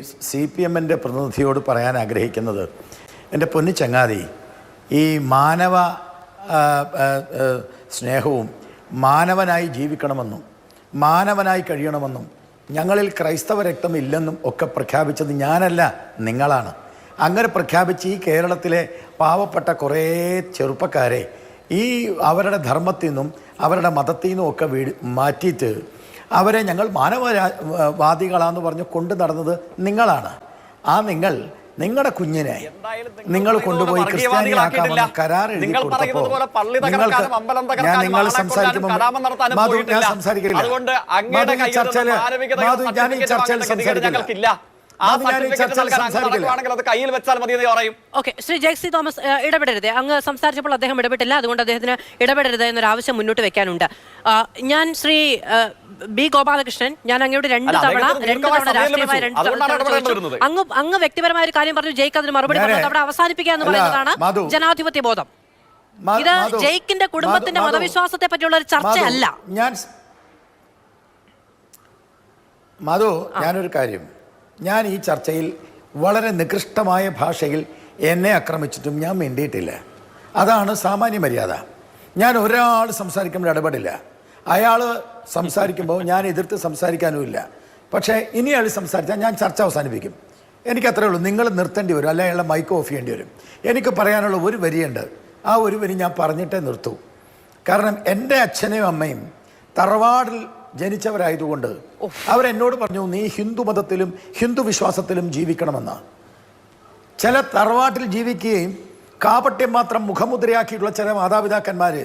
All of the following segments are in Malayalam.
സി പി എമ്മിന്റെ പ്രതിനിധിയോട് പറയാൻ ആഗ്രഹിക്കുന്നത് എന്റെ പൊന്നു ചങ്ങാതി ഈ മാനവ സ്നേഹവും മാനവനായി ജീവിക്കണമെന്നും മാനവനായി കഴിയണമെന്നും ഞങ്ങളിൽ ക്രൈസ്തവ രക്തം ഇല്ലെന്നും ഒക്കെ പ്രഖ്യാപിച്ചത് ഞാനല്ല നിങ്ങളാണ്. അങ്ങനെ പ്രഖ്യാപിച്ച് ഈ കേരളത്തിലെ പാവപ്പെട്ട കുറേ ചെറുപ്പക്കാരെ ഈ അവരുടെ ധർമ്മത്തിൽ നിന്നും അവരുടെ മതത്തിൽ നിന്നും ഒക്കെ വീട് മാറ്റിയിട്ട് അവരെ ഞങ്ങൾ മാനവവാദികളാന്ന് പറഞ്ഞ് കൊണ്ടു നടന്നത് നിങ്ങളാണ്. ആ നിങ്ങൾ നിങ്ങളുടെ കുഞ്ഞിനെ നിങ്ങൾ കൊണ്ടുപോയി ക്രിസ്ത്യാനിയാക്കാമെന്ന് കരാർ എഴുതി പള്ളി നിങ്ങൾക്ക് ഞാൻ നിങ്ങൾ സംസാരിക്കുമ്പോൾ മാധു ഞാൻ സംസാരിക്കില്ല. മാധു ഞാൻ ഈ ചർച്ചയിൽ. സംസാരിക്കില്ല. കയ്യിൽ വെച്ചാൽ മതി എന്ന് പറയും. ഓക്കെ ശ്രീ ജെക്സി തോമസ് ഇടപെടരുത്. അങ്ങ് സംസാരിച്ചപ്പോൾ അദ്ദേഹം ഇടപെട്ടില്ല. അതുകൊണ്ട് അദ്ദേഹത്തിന് ഇടപെടരുത് എന്നൊരു ആവശ്യം മുന്നോട്ട് വെക്കാനുണ്ട്. ഞാൻ ശ്രീ ബി ഗോപാലകൃഷ്ണൻ ഞാൻ അങ്ങയോട് രണ്ട് തവണ രണ്ട് തവണ രാഷ്ട്രീയമായ രണ്ട് തവണ. അങ്ങ് അങ്ങ് വ്യക്തിപരമായ ഒരു കാര്യം പറഞ്ഞു ജയിക്ക് അതിന് മറുപടി അവിടെ അവസാനിപ്പിക്കുക എന്ന് പറയുന്നതാണ് ജനാധിപത്യ ബോധം. ഇത് ജയിക്കിന്റെ കുടുംബത്തിന്റെ മതവിശ്വാസത്തെ പറ്റിയുള്ള ഒരു ചർച്ചയല്ല. ഞാൻ മധു ഞാനൊരു കാര്യം ഞാൻ ഈ ചർച്ചയിൽ വളരെ നികൃഷ്ടമായ ഭാഷയിൽ എന്നെ ആക്രമിച്ചിട്ടും ഞാൻ മിണ്ടിയിട്ടില്ല. അതാണ് സാമാന്യ മര്യാദ. ഞാൻ ഒരാൾ സംസാരിക്കുമ്പോൾ ഇടപെടില്ല. അയാൾ സംസാരിക്കുമ്പോൾ ഞാൻ എതിർത്ത് സംസാരിക്കാനുമില്ല. പക്ഷേ ഇനി അയാൾ സംസാരിച്ചാൽ ഞാൻ ചർച്ച അവസാനിപ്പിക്കും. എനിക്ക് അത്രേ ഉള്ളൂ. നിങ്ങൾ നിർത്തേണ്ടി വരും. അല്ലെങ്കിൽ അയാളെ മൈക്ക് ഓഫ് ചെയ്യേണ്ടി വരും. എനിക്ക് പറയാനുള്ള ഒരു വരിയുണ്ട്. ആ ഒരു വരി ഞാൻ പറഞ്ഞിട്ടേ നിർത്തൂ. കാരണം എന്റെ അച്ഛനെയും അമ്മയും തറവാടിൽ ജനിച്ചവരായതുകൊണ്ട് അവരെന്നോട് പറഞ്ഞു നീ ഹിന്ദു മതത്തിലും ഹിന്ദു വിശ്വാസത്തിലും ജീവിക്കണമെന്ന്. ചില തറവാട്ടിൽ ജീവിക്കുകയും കാപട്യം മാത്രം മുഖമുദ്രയാക്കിയിട്ടുള്ള ചില മാതാപിതാക്കന്മാർ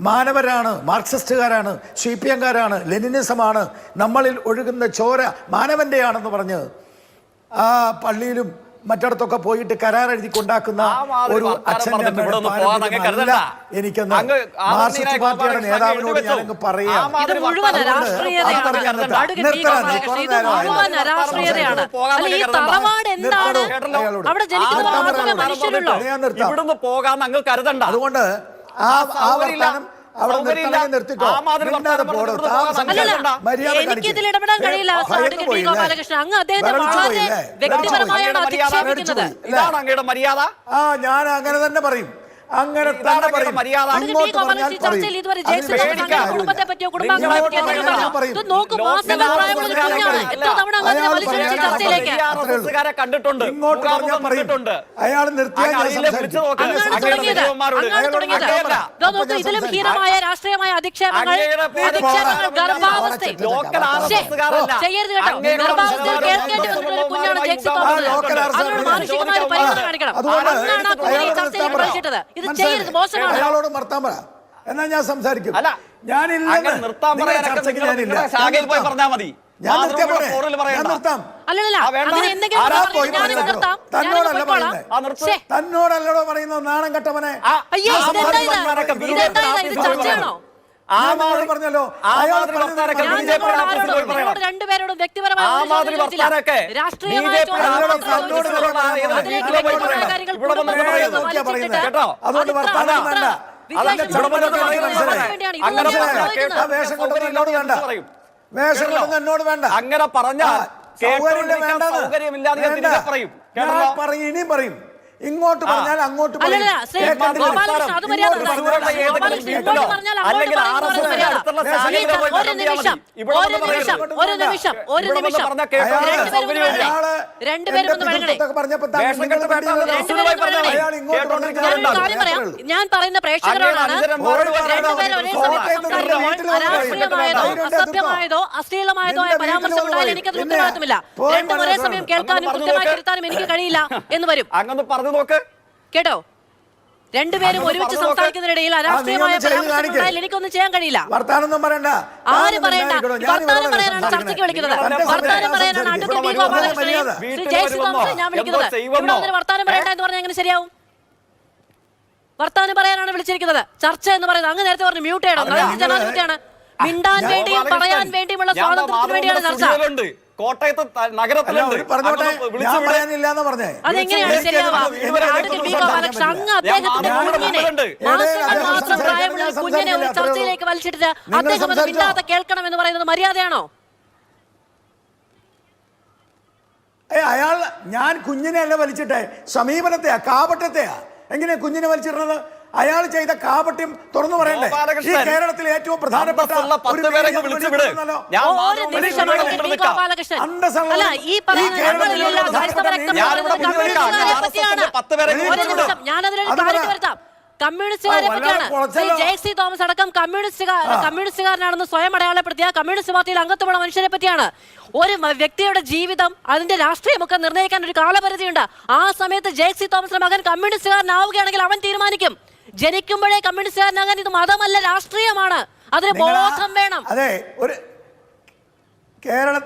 മാനവരാണ് മാർക്സിസ്റ്റുകാരാണ് സി പി എംകാരാണ് ലെനിനിസമാണ് നമ്മളിൽ ഒഴുകുന്ന ചോര മാനവന്റെയാണെന്ന് പറഞ്ഞ് ആ പള്ളിയിലും മറ്റിടത്തൊക്കെ പോയിട്ട് കരാർ എഴുതി കൊണ്ടാക്കുന്ന ഒരു അച്ഛന്റെ. എനിക്കെന്ന് പാർട്ടിയുടെ നേതാവിനോട് പറയാം. ഞാൻ അങ്ങ് കരുതണ്ട. അതുകൊണ്ട് ആ ആ സൗകര്യമില്ല. വർത്താനം അവിടെ സൗകര്യമില്ല. ആ മാതിരി മിണ്ടാതെ വർത്താനം പോടോ. പറഞ്ഞിട്ട് താൻ പോകാൻ സംസാരിക്കണ്ട. അല്ലല്ല മര്യാദ എനിക്ക് കാണിക്ക്. ഇതിൽ ഇടപെടാൻ കഴിയില്ല? ഗോപാലകൃഷ്ണൻ അങ്ങ് അദ്ദേഹത്തെ വളരെ വ്യക്തിപരമായാണ് അധിക്ഷേപിക്കുന്നത് ഇതാണ് അങ്ങയുടെ മര്യാദ ആ ഞാൻ അങ്ങനെ തന്നെ പറയും അങ്ങനെ തന്നെ പറയും. കുടുംബത്തെ പറ്റിയോ കുടുംബാംഗങ്ങളെ പറ്റിയോ കണ്ടിട്ടുണ്ട്. അയാൾ ഇതിലും ഹീനമായ രാഷ്ട്രീയമായ അധിക്ഷേപങ്ങൾ ചെയ്യരുത് കേട്ടോ. ഗർഭാവസ്ഥയിൽ കേൾക്കേണ്ടി വന്നിട്ടുള്ള കുഞ്ഞാണ് അതിനോട് മാനുഷികമായ പരിഗണന കാണിക്കണം. ആ കുഞ്ഞ് ചർച്ചയിൽ ഇത്? ചെയ്യരുത് മോശമാണ്. അയാളോട് നിർത്താൻ പറ. എന്നാ ഞാൻ സംസാരിക്കും. അല്ല ഞാനില്ല അങ്ങനെ നിർത്താൻ പറയാനൊക്കെ ഞാനില്ല. ശാഖയിൽ പോയി പറഞ്ഞാൽ മതി. തന്നോടല്ല പറയുന്നത്. ആ, നിർത്ത്. തന്നോടല്ലടോ പറയുന്നത് നാണം കെട്ടവനെ. പറഞ്ഞല്ലോ അയാൾ രണ്ടുപേരോടും വ്യക്തിപരമായ. കേട്ടോ? അതുകൊണ്ട് വേണ്ട. എന്നോട് വേണ്ട. അങ്ങനെ പറഞ്ഞാൽ സൗകര്യം വേണ്ടെന്ന്. പറയും ഇനിയും പറയും. ഇങ്ങോട്ട് പറഞ്ഞാൽ അങ്ങോട്ട് പറയും. അല്ലല്ല, ശ്രീ കേൾക്കണ്ടില്ല. ഗോപാലകൃഷ്ണൻ അത് മര്യാദ ഇങ്ങോട്ട്. പറഞ്ഞാൽ ഗോപാലകൃഷ്ണൻ വീട്ടിലോ, ഇങ്ങോട്ട് പറഞ്ഞാൽ അങ്ങോട്ട് അല്ലെങ്കിൽ. മര്യാദ. അടുത്തുള്ള പോയി ഒരു നിമിഷം ഇവിടെ ഒരു വന്ന് നിമിഷം പറയരുത്. ഒരു നിമിഷം ഒരു ഇവിടെ വന്ന് നിമിഷം പറഞ്ഞാൽ കേൾക്കാൻ അയാൾ രണ്ടുപേരും ഒന്ന് വഴങ്ങണേ അയാൾ രണ്ടുപേരും ഒന്ന് വഴങ്ങണേ പിതൃത്വത്തൊക്കെ പറഞ്ഞപ്പോ താൻ വേഷം നിങ്ങൾ കെട്ട് വേണ്ട, വേണ്ടിയല്ലോ. രണ്ടുപേരും പറഞ്ഞാൽ മതി. അയാൾ ഇങ്ങോട്ട് കേട്ടോണ്ടിരിക്കാൻ ഞാനൊരു പറഞ്ഞാൽ കാര്യം പറയാം മതി. ഞാൻ പറയുന്ന പ്രേക്ഷകരോടാണ് അനുചരന്മാരോട് രണ്ടുപേരും ഒരേ സമയം കോട്ടയത്ത് സംസാരിക്കുമ്പോൾ വീട്ടിൽ വന്ന് അരാഷ്ട്രീയമായതോ പറയും. അസഭ്യമായതോ അശ്ലീലമായതോ ആയ നിന്റെ പരാമർശം വീട്ടിൽ ഉണ്ടായാൽ വന്ന് എനിക്കത് പറയും. ഉത്തരവാദിത്തമില്ല രണ്ടും ഒരേ. സമയം കേൾക്കാനും അങ്ങനെ കൃത്യമായി തിരുത്താനും എനിക്ക് കഴിയില്ല എന്ന് വരും അങ്ങൊന്ന് പറഞ്ഞു നോക്ക്. കേട്ടോ? രണ്ടുപേരും ഒരുമിച്ച്. സംസാരിക്കുന്നതിനിടയിൽ അനാവശ്യമായ നീ അരാഷ്ട്രീയമായ ഒന്ന് ചെയ്ത് പരാമർശം കാണിക്ക്. ഉണ്ടായാൽ എനിക്കൊന്നും ചെയ്യാൻ കഴിയില്ല. വർത്താനം പറയണ്ട. ആര് പറയണ്ട. ഞാൻ വർത്താനം പറയാനാണ് ചർച്ചയ്ക്ക് വിളിക്കുന്നത്. വർത്താനം പറയാനാണ് ഗോപാലകൃഷ്ണനെയും ശ്രീ ഞാൻ വിളിക്കുന്നത്. ഇവിടെ വന്നിട്ട് വർത്താനം പറയണ്ട എന്ന് പറഞ്ഞാൽ എങ്ങനെ ശരിയാവും? വർത്താനം പറയാനാണ് വിളിച്ചിരിക്കുന്നത്. ചർച്ച എന്ന് പറയുന്നത് അങ്ങ് നേരത്തെ പറഞ്ഞു. മ്യൂട്ട് ചെയ്യണം. ജനാധിപത്യമാണ് മിണ്ടാൻ വേണ്ടിയും പറയാൻ വേണ്ടിയുമുള്ള സ്വാതന്ത്ര്യത്തിന് വേണ്ടിയാണ് ചർച്ച. കോട്ടയത്ത് നഗരത്തിലുണ്ട്. കുഞ്ഞിനെ ഒരു ചർച്ചയിലേക്ക് അദ്ദേഹം അത് സംസാരിച്ചോ? മിണ്ടാതെ കേൾക്കണം എന്ന് പറയുന്നത് മര്യാദയാണോ? അയാൾ ഞാൻ കുഞ്ഞിനെ അല്ല വലിച്ചിട്ടെ. സമീപനത്തെയാ കാപട്ടത്തെയാ എങ്ങനെയാ കുഞ്ഞിനെ വലിച്ചിടുന്നത്? അയാൾ ചെയ്ത കാപട്യം തുറന്നു പറയണ്ടേ? ഈ കേരളത്തിൽ കേരളത്തിലെ ഏറ്റവും പ്രധാനപ്പെട്ട. കമ്മ്യൂണിസ്റ്റുകാരെ പറ്റിയാണ്. തോമസ് അടക്കം കമ്മ്യൂണിസ്റ്റുകാർ കമ്മ്യൂണിസ്റ്റുകാരനാണെന്ന് സ്വയം അടയാളപ്പെടുത്തിയ കമ്മ്യൂണിസ്റ്റ് പാർട്ടിയിൽ അംഗത്വമുള്ള മനുഷ്യരെ പറ്റിയാണ്. ഒരു വ്യക്തിയുടെ ജീവിതം അതിന്റെ രാഷ്ട്രീയമൊക്കെ നിർണയിക്കാൻ ഒരു കാലപരിധിയുണ്ട്. ആ സമയത്ത് ജെ സി തോമസിന്റെ മകൻ കമ്മ്യൂണിസ്റ്റുകാരനാവുകയാണെങ്കിൽ അവൻ തീരുമാനിക്കും. ജനിക്കുമ്പോഴേ കമ്മ്യൂണിസ്റ്റുകാരനാകാൻ ഇത് മതമല്ല രാഷ്ട്രീയമാണ്. അതിന് ബോധം വേണം. അതെ ഒരു കേരള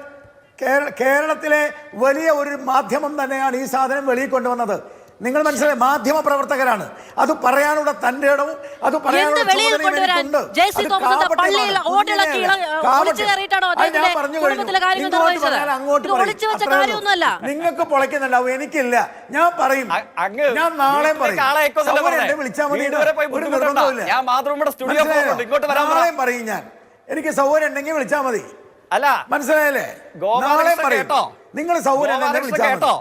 കേരളത്തിലെ വലിയ ഒരു മാധ്യമം തന്നെയാണ് ഈ സാധനം വെളിയിൽ കൊണ്ടുവന്നത്. നിങ്ങൾ മനസ്സിലായി മാധ്യമ പ്രവർത്തകരാണ്. അത് പറയാനുള്ള തന്റെ ഇടവും അത് പറയാനുള്ള ഞാൻ പറഞ്ഞു കഴിഞ്ഞു. നിങ്ങൾക്ക് പൊളയ്ക്കുന്നുണ്ടാവും എനിക്കില്ല. ഞാൻ പറയും. അങ്ങ് ഞാൻ നാളെ പറയും. വിളിച്ചാൽ മതി. ഒരു. നാളെയും പറയും ഞാൻ. എനിക്ക് സൗകര്യം ഉണ്ടെങ്കിൽ വിളിച്ചാൽ മതി. അല്ല. മനസ്സിലായല്ലേ? നാളെ പറയും. നിങ്ങൾ സൗകര്യം വിളിച്ചാൽ കേട്ടോ?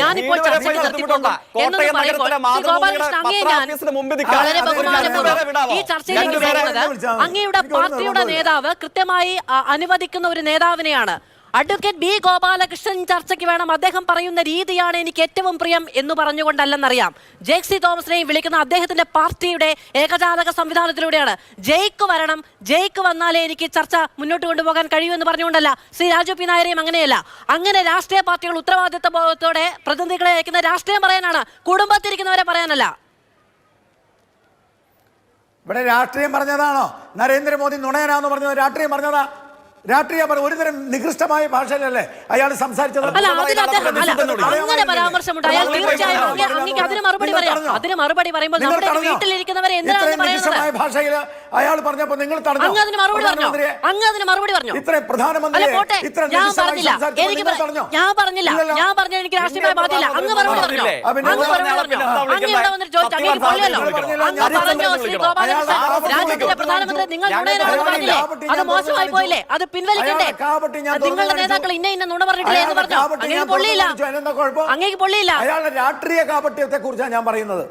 ഞാനിപ്പോൾ നിർത്തിക്കൊണ്ടു പറയുമ്പോൾ ഗോപാലകൃഷ്ണൻ അങ്ങേ ഞാൻ. വളരെ ബഹുമാനപൂർവം ഈ ചർച്ചയിലേക്ക് വരുന്നത്. അങ്ങയുടെ പാർട്ടിയുടെ നേതാവ് കൃത്യമായി അനുവദിക്കുന്ന ഒരു നേതാവിനെയാണ് അഡ്വക്കേറ്റ് ബി ഗോപാലകൃഷ്ണൻ ചർച്ചയ്ക്ക് വേണം. അദ്ദേഹം പറയുന്ന രീതിയാണ് എനിക്ക് ഏറ്റവും പ്രിയം എന്ന് പറഞ്ഞുകൊണ്ടല്ലെന്നറിയാം. ജേക്സി തോമസിനെയും വിളിക്കുന്ന അദ്ദേഹത്തിന്റെ പാർട്ടിയുടെ ഏകജാതക സംവിധാനത്തിലൂടെയാണ്. ജയ്ക്ക് വരണം. ജയ്ക്ക് വന്നാലേ എനിക്ക് ചർച്ച മുന്നോട്ട് കൊണ്ടുപോകാൻ കഴിയൂ എന്ന് പറഞ്ഞുകൊണ്ടല്ല. ശ്രീ രാജു പി. നായരെയും അങ്ങനെയല്ല. അങ്ങനെ രാഷ്ട്രീയ പാർട്ടികൾ ഉത്തരവാദിത്വ ബോധത്തോടെ പ്രതിനിധികളെ അയക്കുന്ന രാഷ്ട്രീയം പറയാനാണ്. കുടുംബത്തിരിക്കുന്നവരെ പറയാനല്ല. ഇവിടെ രാഷ്ട്രീയം പറഞ്ഞതാണോ? നരേന്ദ്രമോദി നുണയനാന്ന് പറഞ്ഞത് രാഷ്ട്രീയം പറഞ്ഞതാ? രാഷ്ട്രീയം അവർ ഒരുതരം നികൃഷ്ടമായ ഭാഷയിലല്ലേ അയാൾ സംസാരിച്ചത്? അങ്ങനെ പരാമർശം പരാമർശമുണ്ട്. അയാൾ തീർച്ചയായും പറഞ്ഞോ? അങ്ങ് അങ്ങേക്ക് അതിന് മറുപടി പറയാം. അതിന് മറുപടി പറയുമ്പോൾ നിങ്ങൾ നമ്മുടെ വീട്ടിലിരിക്കുന്നവരെ എന്തിനാണ് പറയുന്നത്? ഭാഷയിൽ അയാൾ പറഞ്ഞപ്പോ നിങ്ങൾ തടഞ്ഞോ? അങ്ങ് അതിന് മറുപടി പറഞ്ഞു? പ്രധാനമന്ത്രിയെ? അങ്ങ് അതിന് മറുപടി പറഞ്ഞോ? അല്ല ഇത്ര ഞാൻ പറഞ്ഞില്ല. എനിക്ക് ഞാൻ പറഞ്ഞില്ല. ഞാൻ പറഞ്ഞ എനിക്ക് രാഷ്ട്രീയമായി നിങ്ങൾ ബാധ്യമില്ല അങ്ങ് പറഞ്ഞില്ലേ? മറുപടി പറഞ്ഞോ അങ്ങ് മറുപടി അങ്ങ് ഇവിടെ വന്നിട്ട് ചോദിച്ചു അങ്ങ് ശ്രീ ഗോപാലകൃഷ്ണൻ? രാജ്യത്തിന്റെ പ്രധാനമന്ത്രി നിങ്ങൾ പറഞ്ഞില്ലേ? അത് മോശമായി പോയില്ലേ അത് പിൻവലിക്കണ്ടേ? ഞാൻ നിങ്ങളുടെ കാണിച്ചു. നേതാക്കൾ ഇന്ന ഇന്ന നുണ പറഞ്ഞിട്ടില്ലേ എന്ന് പറഞ്ഞോ? അങ്ങേക്ക് പൊള്ളിയില്ല. അങ്ങേക്ക് പൊള്ളിയില്ല. അയാളുടെ രാഷ്ട്രീയ കാപട്യത്തെ കുറിച്ചാണ് ഞാൻ പറയുന്നത്.